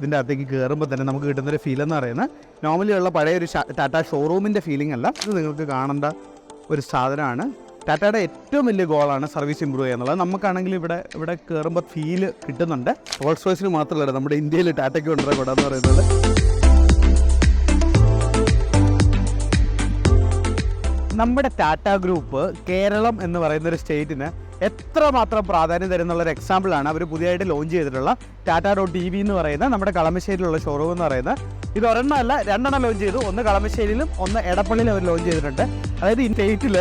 ഇതിന്റെ അകത്തേക്ക് കയറുമ്പോൾ തന്നെ നമുക്ക് കിട്ടുന്നൊരു ഫീൽ എന്ന് പറയുന്നത് നോർമലി ഉള്ള പഴയ ഒരു ടാറ്റ ഷോറൂമിന്റെ ഫീലിംഗ് അല്ല. ഇത് നിങ്ങൾക്ക് കാണേണ്ട ഒരു സാധനമാണ്. ടാറ്റയുടെ ഏറ്റവും വലിയ ഗോളാണ് സർവീസ് ഇമ്പ്രൂവ് ചെയ്യുക എന്നുള്ളത്. നമുക്കാണെങ്കിൽ ഇവിടെ ഇവിടെ കയറുമ്പോൾ ഫീൽ കിട്ടുന്നുണ്ട്. റോൾസ് റോയ്സിന് മാത്രമല്ല നമ്മുടെ ഇന്ത്യയിൽ ടാറ്റയ്ക്ക് കൊണ്ടുവരാൻ കൂടാന്ന് പറയുന്നത്. നമ്മുടെ ടാറ്റ ഗ്രൂപ്പ് കേരളം എന്ന് പറയുന്ന ഒരു സ്റ്റേറ്റിന് എത്രമാത്രം പ്രാധാന്യം തരുന്നുള്ള ഒരു എക്സാമ്പിളാണ് അവർ പുതിയതായിട്ട് ലോഞ്ച് ചെയ്തിട്ടുള്ള ടാറ്റ ഡോട്ട് ടി വി എന്ന് പറയുന്ന നമ്മുടെ കളമശ്ശേരിയിലുള്ള ഷോറൂം എന്ന് പറയുന്നത്. ഇത് ഒരെണ്ണമല്ല രണ്ടെണ്ണം ലോഞ്ച് ചെയ്തു. ഒന്ന് കളമശ്ശേരിയിലും ഒന്ന് എടപ്പള്ളിയിലും അവർ ലോഞ്ച് ചെയ്തിട്ടുണ്ട്. അതായത് ഈ സ്റ്റേറ്റിൽ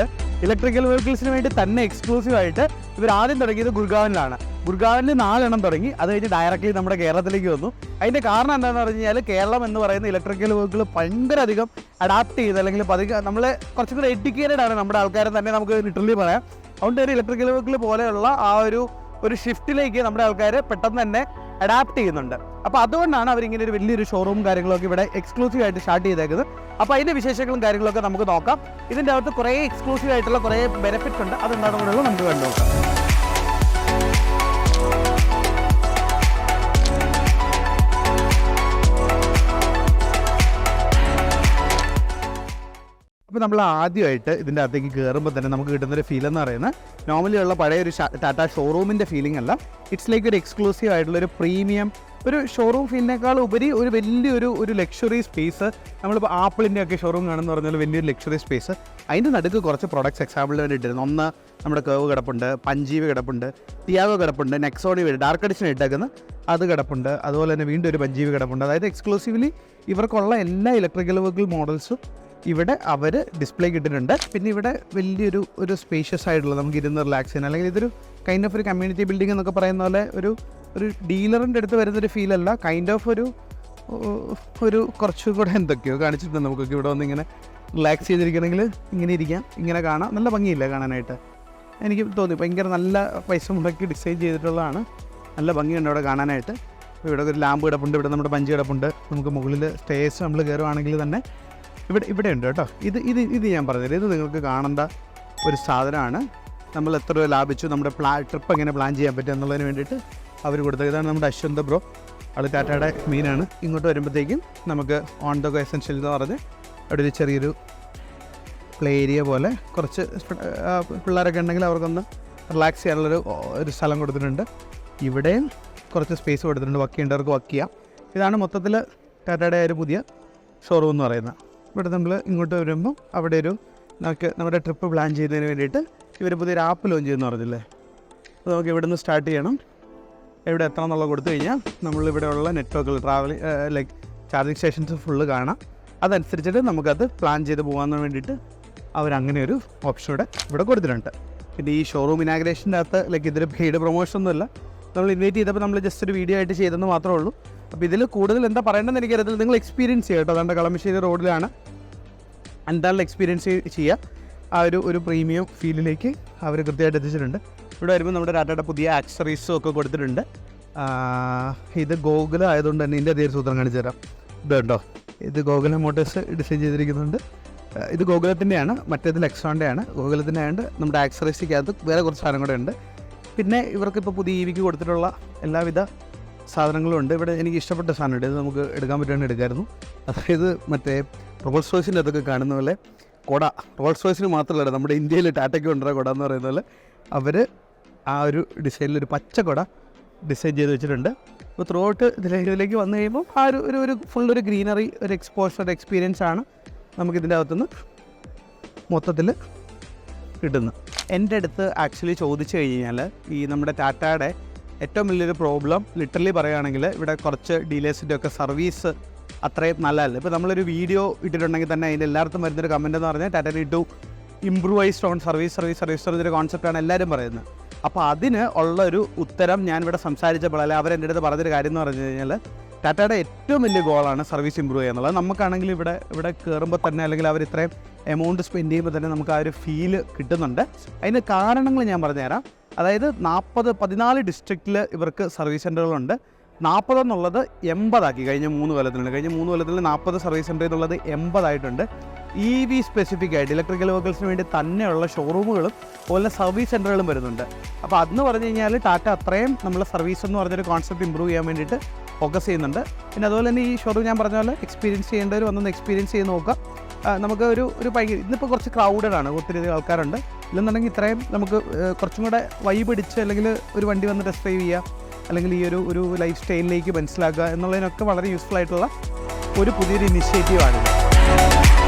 ഇലക്ട്രിക്കൽ വെഹിക്കിൾസിന് വേണ്ടി തന്നെ എക്സ്ക്ലൂസീവായിട്ട് ഇവർ ആദ്യം തുടങ്ങിയത് ഗുർഗാവിലാണ് ഗുർഗാവിൽ നാലെണ്ണം തുടങ്ങി. അത് കഴിഞ്ഞ് ഡയറക്റ്റ്ലി നമ്മുടെ കേരളത്തിലേക്ക് വന്നു. അതിന്റെ കാരണം എന്താണെന്ന് പറഞ്ഞു കഴിഞ്ഞാൽ കേരളം എന്ന് പറയുന്ന ഇലക്ട്രിക്കൽ വെഹിക്കിൾ ഭയങ്കര അധികം അഡാപ്റ്റ് ചെയ്ത് അല്ലെങ്കിൽ പതുക്കെ നമ്മൾ കുറച്ചും കൂടി എഡ്യൂക്കേറ്റഡ് ആണ് നമ്മുടെ ആൾക്കാരെ തന്നെ നമുക്ക് ലിറ്ററലി പറയാം. അതുകൊണ്ട് തന്നെ ഇലക്ട്രിക്കൽ വെഹിക്കിൾ പോലെയുള്ള ആ ഒരു ഒരു ഷിഫ്റ്റിലേക്ക് നമ്മുടെ ആൾക്കാർ പെട്ടെന്ന് തന്നെ അഡാപ്റ്റ് ചെയ്യുന്നുണ്ട്. അപ്പോൾ അതുകൊണ്ടാണ് അവരിങ്ങനെ ഒരു വലിയൊരു ഷോറൂം കാര്യങ്ങളൊക്കെ ഇവിടെ എക്സ്ക്ലൂസീവ് ആയിട്ട് സ്റ്റാർട്ട് ചെയ്തേക്കുന്നത്. അപ്പോൾ അതിന്റെ വിശേഷങ്ങളും കാര്യങ്ങളൊക്കെ നമുക്ക് നോക്കാം. ഇതിന്റെ അകത്ത് കുറേ എക്സ്ക്ലൂസീവ് ആയിട്ടുള്ള കുറേ ബെനിഫിറ്റ്സ് ഉണ്ട്. അതെന്താണെന്നുള്ളത് നമുക്ക് കണ്ടു നോക്കാം നമ്മൾ ആദ്യമായിട്ട് ഇതിന്റെ അകത്തേക്ക് കയറുമ്പോൾ തന്നെ നമുക്ക് കിട്ടുന്നൊരു ഫീൽ എന്ന് പറയുന്നത് നോർമലി ഉള്ള പഴയ ഒരു ടാറ്റ ഷോറൂമിന്റെ ഫീലിംഗ് അല്ല. ഇറ്റ്സ് ലൈക്ക് ഒരു എക്സ്ക്ലൂസീവ് ആയിട്ടുള്ള ഒരു പ്രീമിയം ഒരു ഷോറൂം ഫീലിനേക്കാൾ ഉപരി ഒരു വലിയൊരു ഒരു ലക്ഷറി സ്പേസ് നമ്മളിപ്പോൾ ആപ്പിളിന്റെ ഒക്കെ ഷോറൂം കാണുന്ന പറഞ്ഞാൽ വലിയൊരു ലക്ഷറി സ്പേസ് അതിന്റെ നടുക്ക് കുറച്ച് പ്രൊഡക്ട്സ് എക്സാമ്പിളിന് വേണ്ടിയിട്ടിരുന്നു ഒന്ന് നമ്മുടെ കേവ് കിടപ്പുണ്ട് പഞ്ചീവ് കിടപ്പുണ്ട് തിയാഗോ കിടപ്പുണ്ട് നെക്സോണി വേണ്ടി ഡാർക്ക് എഡിഷൻ ഇട്ടേക്കുന്ന അത് കിടപ്പുണ്ട്. അതുപോലെ തന്നെ വീണ്ടും ഒരു പഞ്ചീവ് കിടപ്പുണ്ട്. അതായത് എക്സ്ക്ലൂസീവ്ലി ഇവർക്കുള്ള എല്ലാ ഇലക്ട്രിക്കൽ വെഹിക്കിൾ മോഡൽസും ഇവിടെ അവർ ഡിസ്പ്ലേ കിട്ടിയിട്ടുണ്ട് പിന്നെ ഇവിടെ വലിയൊരു ഒരു സ്പേഷ്യസ് ആയിട്ടുള്ള നമുക്ക് ഇരുന്ന് റിലാക്സ് ചെയ്യാൻ അല്ലെങ്കിൽ ഇതൊരു കൈൻഡ് ഓഫ് ഒരു കമ്മ്യൂണിറ്റി ബിൽഡിംഗ് എന്നൊക്കെ പറയുന്ന പോലെ ഒരു ഒരു ഡീലറിന്റെ അടുത്ത് വരുന്നൊരു ഫീലല്ല കൈൻഡ് ഓഫ് ഒരു ഒരു കുറച്ചും കൂടെ എന്തൊക്കെയോ കാണിച്ചിട്ടുണ്ട് നമുക്കൊക്കെ ഇവിടെ വന്ന് ഇങ്ങനെ റിലാക്സ് ചെയ്തിരിക്കണമെങ്കിൽ ഇങ്ങനെ ഇരിക്കാം ഇങ്ങനെ കാണാം. നല്ല ഭംഗിയില്ല കാണാനായിട്ട്? എനിക്ക് തോന്നി ഭയങ്കര നല്ല പൈസ മുടക്കി ഡിസൈൻ ചെയ്തിട്ടുള്ളതാണ്. നല്ല ഭംഗിയുണ്ട് അവിടെ കാണാനായിട്ട്. ഇവിടെ ഒരു ലാമ്പ് കിടപ്പുണ്ട് ഇവിടെ നമ്മുടെ പഞ്ച് കിടപ്പുണ്ട്. നമുക്ക് മുകളിൽ സ്റ്റേസ് നമ്മൾ കയറുവാണെങ്കിൽ തന്നെ ഇവിടെ ഇവിടെ ഉണ്ട് കേട്ടോ. ഇത് ഇത് ഇത് ഞാൻ പറഞ്ഞത് ഇത് നിങ്ങൾക്ക് കാണേണ്ട ഒരു സാധനമാണ്. നമ്മൾ എത്ര രൂപ ലാഭിച്ചു. നമ്മുടെ പ്ലാ ട്രിപ്പ് എങ്ങനെ പ്ലാൻ ചെയ്യാൻ പറ്റും എന്നുള്ളതിന് വേണ്ടിയിട്ട് അവർ കൊടുത്തത്. ഇതാണ് നമ്മുടെ അശ്വന്ത് ബ്രോ. ആൾ ടാറ്റയുടെ മീനാണ്. ഇങ്ങോട്ട് വരുമ്പോഴത്തേക്കും നമുക്ക് ഓൺ ദ ഗോ എസെൻഷ്യൽ എന്ന് പറഞ്ഞ് അവിടെ ഒരു ചെറിയൊരു പ്ലേ ഏരിയ പോലെ കുറച്ച് പിള്ളേരൊക്കെ ഉണ്ടെങ്കിൽ അവർക്കൊന്ന് റിലാക്സ് ചെയ്യാനുള്ളൊരു ഒരു സ്ഥലം കൊടുത്തിട്ടുണ്ട്. ഇവിടെയും കുറച്ച് സ്പേസ് കൊടുത്തിട്ടുണ്ട്. വർക്ക് ചെയ്യേണ്ടവർക്ക് വർക്ക് ചെയ്യാം ഇതാണ് മൊത്തത്തിൽ ടാറ്റയുടെ ഒരു പുതിയ ഷോറൂം എന്ന് പറയുന്നത്. ഇവിടെ നമ്മൾ ഇങ്ങോട്ട് വരുമ്പോൾ അവിടെ ഒരു നമുക്ക് നമ്മുടെ ട്രിപ്പ് പ്ലാൻ ചെയ്യുന്നതിന് വേണ്ടിയിട്ട് ഇവർ പുതിയൊരു ആപ്പ് ലോഞ്ച് ചെയ്യുമെന്ന് പറഞ്ഞില്ലേ? അപ്പോൾ നമുക്ക് ഇവിടെ നിന്ന് സ്റ്റാർട്ട് ചെയ്യണം. എവിടെ എത്തണം എന്നുള്ളത് കൊടുത്തു കഴിഞ്ഞാൽ നമ്മളിവിടെയുള്ള നെറ്റ്വർക്കിൽ travel like charging stations full കാണാം. അതനുസരിച്ചിട്ട് നമുക്കത് പ്ലാൻ ചെയ്ത് പോകാൻ വേണ്ടിയിട്ട് അവരങ്ങനെ ഒരു ഓപ്ഷൻ ഇവിടെ ഇവിടെ കൊടുത്തിട്ടുണ്ട്. പിന്നെ ഈ ഷോറൂം ഇനാഗ്രേഷന്റെ അകത്ത് ലൈക്ക് ഇതൊരു പെയ്ഡ് പ്രൊമോഷൻ ഒന്നുമല്ല. നമ്മൾ ഇൻവൈറ്റ് ചെയ്തപ്പോൾ നമ്മൾ ജസ്റ്റ് ഒരു വീഡിയോ ആയിട്ട് ചെയ്തെന്ന് മാത്രമേ ഉള്ളൂ. അപ്പോൾ ഇതിൽ കൂടുതൽ എന്താ പറയേണ്ടതെന്ന് എനിക്കറിയത്തില്ല നിങ്ങൾ എക്സ്പീരിയൻസ് ചെയ്യുക കേട്ടോ. അതുകൊണ്ട് കളമശ്ശേരി റോഡിലാണ് എന്തായാലും എക്സ്പീരിയൻസ് ചെയ്യുക. ആ ഒരു ഒരു പ്രീമിയം ഫീലിലേക്ക് അവർ കൃത്യമായിട്ട് എത്തിച്ചിട്ടുണ്ട്. ഇവിടെ വരുമ്പോൾ നമ്മുടെ ടാറ്റയുടെ പുതിയ ആക്സറീസും ഒക്കെ കൊടുത്തിട്ടുണ്ട്. ഇത് ഗോകുല ആയതുകൊണ്ട് തന്നെ ഇതിന്റെ സൂത്രം കാണിച്ചു തരാം. ഇത് കണ്ടോ? ഇത് ഗോകുല മോട്ടേഴ്സ് ഡിസൈൻ ചെയ്തിരിക്കുന്നുണ്ട്. ഇത് ഗോകുലത്തിന്റെയാണ് മറ്റേത് ലെക്സോണിന്റെയാണ് ഗോകുലത്തിന്റെ ആയതുകൊണ്ട് നമ്മുടെ ആക്സറൈസിക്കകത്ത് വേറെ കുറച്ച് സാധനം കൂടെ ഉണ്ട്. പിന്നെ ഇവർക്ക് ഇപ്പോൾ പുതിയ ഇ വിക്ക് കൊടുത്തിട്ടുള്ള എല്ലാവിധ സാധനങ്ങളും ഉണ്ട് ഇവിടെ എനിക്ക് ഇഷ്ടപ്പെട്ട സാധനമുണ്ട്. ഇത് നമുക്ക് എടുക്കാൻ പറ്റുകയാണെങ്കിൽ എടുക്കായിരുന്നു. അതായത് മറ്റേ റോൾസ് റോയ്സിന്റെ അതൊക്കെ കാണുന്ന പോലെ കൊട. റോൾസ് റോയ്സിന് മാത്രമല്ല നമ്മുടെ ഇന്ത്യയിൽ ടാറ്റയ്ക്ക് കൊണ്ടുവരാൻ കൊട എന്ന് പറയുന്ന പോലെ അവർ ആ ഒരു ഡിസൈനിൽ ഒരു പച്ച കൊട ഡിസൈൻ ചെയ്ത് വെച്ചിട്ടുണ്ട്. അപ്പോൾ ത്രൂ ഔട്ട് ഇതിലേക്ക് ഇതിലേക്ക് വന്നു കഴിയുമ്പോൾ ആ ഒരു ഒരു ഒരു ഫുൾ ഒരു ഗ്രീനറി ഒരു എക്സ്പോഷർ എക്സ്പീരിയൻസ് ആണ് നമുക്കിതിന്റെ അകത്തുനിന്ന് മൊത്തത്തിൽ കിട്ടുന്നത്. എന്റെ അടുത്ത് ആക്ച്വലി ചോദിച്ചു കഴിഞ്ഞാൽ ഈ നമ്മുടെ ടാറ്റയുടെ ഏറ്റവും വലിയൊരു പ്രോബ്ലം ലിറ്ററലി പറയുകയാണെങ്കിൽ ഇവിടെ കുറച്ച് ഡീലേഴ്സിന്റെ ഒക്കെ സർവീസ് അത്രയും നല്ലതല്ല. ഇപ്പോൾ നമ്മളൊരു വീഡിയോ ഇട്ടിട്ടുണ്ടെങ്കിൽ തന്നെ അതിന്റെ എല്ലായിടത്തും വരുന്നൊരു കമന്റ് എന്ന് പറഞ്ഞാൽ Tata to improvised on service service service എന്നൊരു കോൺസെപ്റ്റാണ് എല്ലാവരും പറയുന്നത്. അപ്പോൾ അതിന് ഉള്ളൊരു ഉത്തരം ഞാൻ ഞാനിവിടെ സംസാരിച്ചപ്പോൾ അല്ലെ അവരെന്റെ അടുത്ത് പറഞ്ഞൊരു കാര്യം എന്ന് പറഞ്ഞു കഴിഞ്ഞാൽ ടാറ്റയുടെ ഏറ്റവും വലിയ ഗോളാണ് സർവീസ് ഇമ്പ്രൂവ് ചെയ്യുക എന്നുള്ളത്. നമുക്കാണെങ്കിൽ ഇവിടെ ഇവിടെ കയറുമ്പോൾ തന്നെ അല്ലെങ്കിൽ അവർ ഇത്രയും എമൗണ്ട് സ്പെൻഡ് ചെയ്യുമ്പോൾ തന്നെ നമുക്ക് ആ ഒരു ഫീൽ കിട്ടുന്നുണ്ട്. അതിന് കാരണങ്ങൾ ഞാൻ പറഞ്ഞുതരാം. അതായത് നാൽപ്പത് പതിനാല് ഡിസ്ട്രിക്റ്റിൽ ഇവർക്ക് സർവീസ് സെന്ററുകളുണ്ട് നാൽപ്പത് എന്നുള്ളത് എൺപതാക്കി. കഴിഞ്ഞ മൂന്ന് കൊല്ലത്തിൽ കഴിഞ്ഞ മൂന്ന് കൊല്ലത്തിൽ നാൽപ്പത് സർവീസ് സെന്റർ എന്നുള്ളത് എൺപതായിട്ടുണ്ട്. ഇ വി സ്പെസിഫിക് ആയിട്ട് ഇലക്ട്രിക്കൽ വെഹിക്കിൾസിന് വേണ്ടി തന്നെയുള്ള ഷോറൂമുകളും അതുപോലെ സർവീസ് സെന്ററുകളും വരുന്നുണ്ട്. അപ്പോൾ അതെന്ന് പറഞ്ഞു കഴിഞ്ഞാൽ ടാറ്റ അത്രയും നമ്മളെ സർവീസ് എന്ന് പറഞ്ഞൊരു കോൺസെപ്റ്റ് ഇമ്പ്രൂവ് ചെയ്യാൻ വേണ്ടിയിട്ട് ഫോക്കസ് ചെയ്യുന്നുണ്ട്. പിന്നെ അതുപോലെ തന്നെ ഈ ഷോറൂം ഞാൻ പറഞ്ഞ പോലെ എക്സ്പീരിയൻസ് ചെയ്യേണ്ടവർ വന്നൊന്ന് എക്സ്പീരിയൻസ് ചെയ്ത് നോക്കാം നമുക്ക് ഒരു ഒരു ഭയങ്കര ഇന്നിപ്പോൾ കുറച്ച് ക്രൗഡഡ് ആണ് ഒത്തിരി ആൾക്കാരുണ്ട്. ഇല്ലെന്നുണ്ടെങ്കിൽ ഇത്രയും നമുക്ക് കുറച്ചും കൂടെ വൈബ് പിടിച്ച് അല്ലെങ്കിൽ ഒരു വണ്ടി വന്ന് ടെസ്റ്റ് ഡ്രൈവ് ചെയ്യുക അല്ലെങ്കിൽ ഈ ഒരു ഒരു ലൈഫ് സ്റ്റൈലിലേക്ക് മനസ്സിലാക്കുക എന്നുള്ളതിനൊക്കെ വളരെ യൂസ്ഫുൾ ആയിട്ടുള്ള ഒരു പുതിയൊരു ഇനിഷ്യേറ്റീവാണിത്